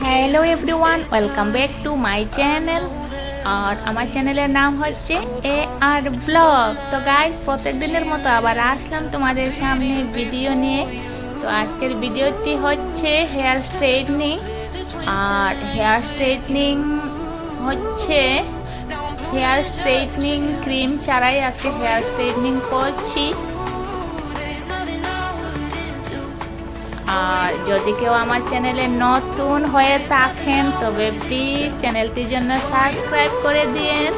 Hello everyone welcome back to my channel আর আমার চ্যানেলের নাম হচ্ছে এ আর ব্লগ তো গাইজ প্রত্যেক দিনের মতো আবার আসলাম তোমাদের সামনে ভিডিও নিয়ে। তো আজকের ভিডিওটি হচ্ছে হেয়ার স্ট্রেটনিং আর হেয়ার স্ট্রেটনিং হচ্ছে হেয়ার স্ট্রেটনিং ক্রিম ছাড়াই আজকে হেয়ার স্ট্রেটনিং করছি। আর যদি কেউ আমার চ্যানেলে নতুন হয়ে থাকেন, তবে প্লিজ চ্যানেলটির জন্য সাবস্ক্রাইব করে দিন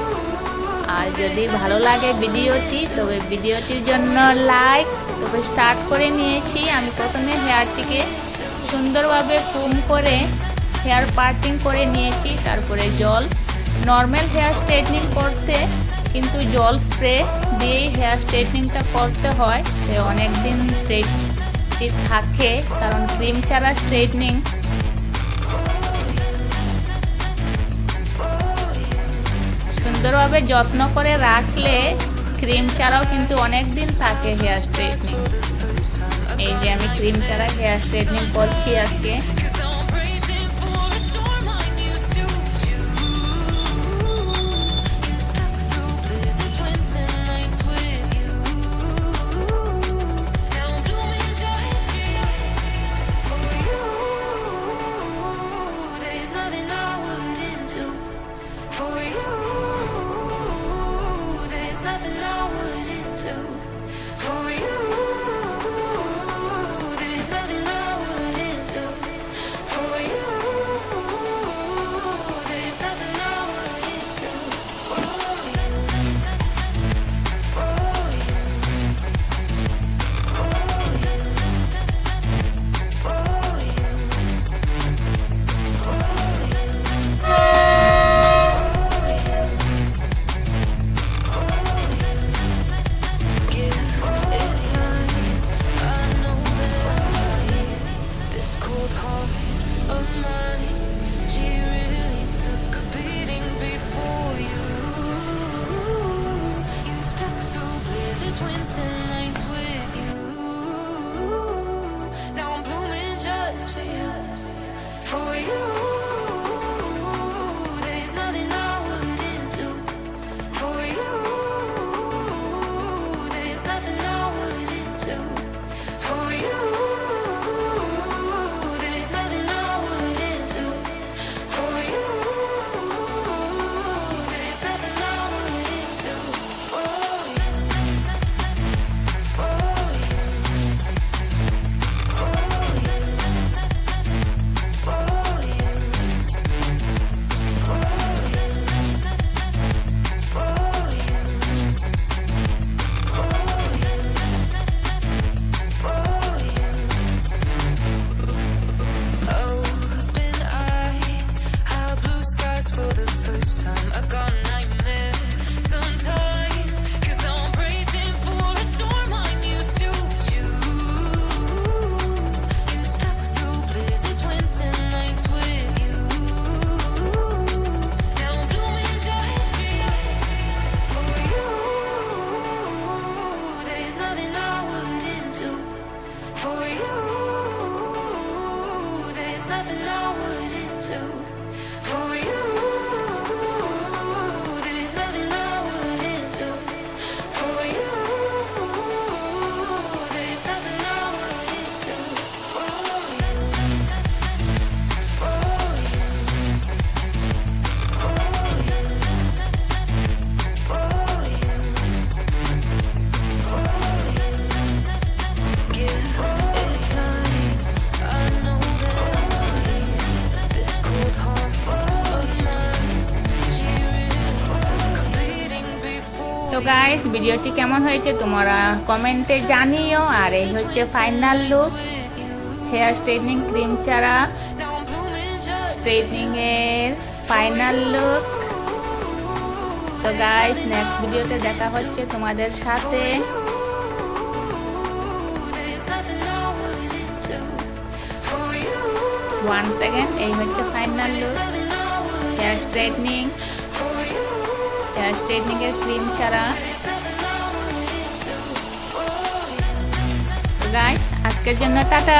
আর যদি ভালো লাগে ভিডিওটি, তবে ভিডিওটির জন্য লাইক তবে স্টার্ট করে নিয়েছি। আমি প্রথমে হেয়ারটিকে সুন্দরভাবে কুম করে হেয়ার পার্টিং করে নিয়েছি, তারপরে জল। নর্মাল হেয়ার স্ট্রেটনিং করতে, কিন্তু জল স্প্রে দিয়েই হেয়ার স্ট্রেটনিংটা করতে হয়। অনেক দিন স্ট্রেট থাকে, কারণ ক্রিম ছাড়া স্ট্রেটনিং সুন্দরভাবে যত্ন করে রাখলে ক্রিম ছাড়াও কিন্তু অনেক দিন থাকে হেয়ার স্ট্রেটনিং এই যে আমি ক্রিম ছাড়া হেয়ার স্ট্রেটনিং করছি আজকে। too. গাইস ভিডিওটি কেমন হয়েছে তোমরা কমেন্টে জানিও। আর এই হচ্ছে final look hair straightening cream ছাড়া স্ট্রেটনিং এর ফাইনাল লুক তো গাইস নেক্সট ভিডিওতে দেখা হচ্ছে তোমাদের সাথে। ওয়ান সেকেন্ড এই হচ্ছে final look hair straightening. Hair straightening এর ক্রিম ছাড়া There's nothing I wouldn't do for you. Guys আজকের জন্য টাটা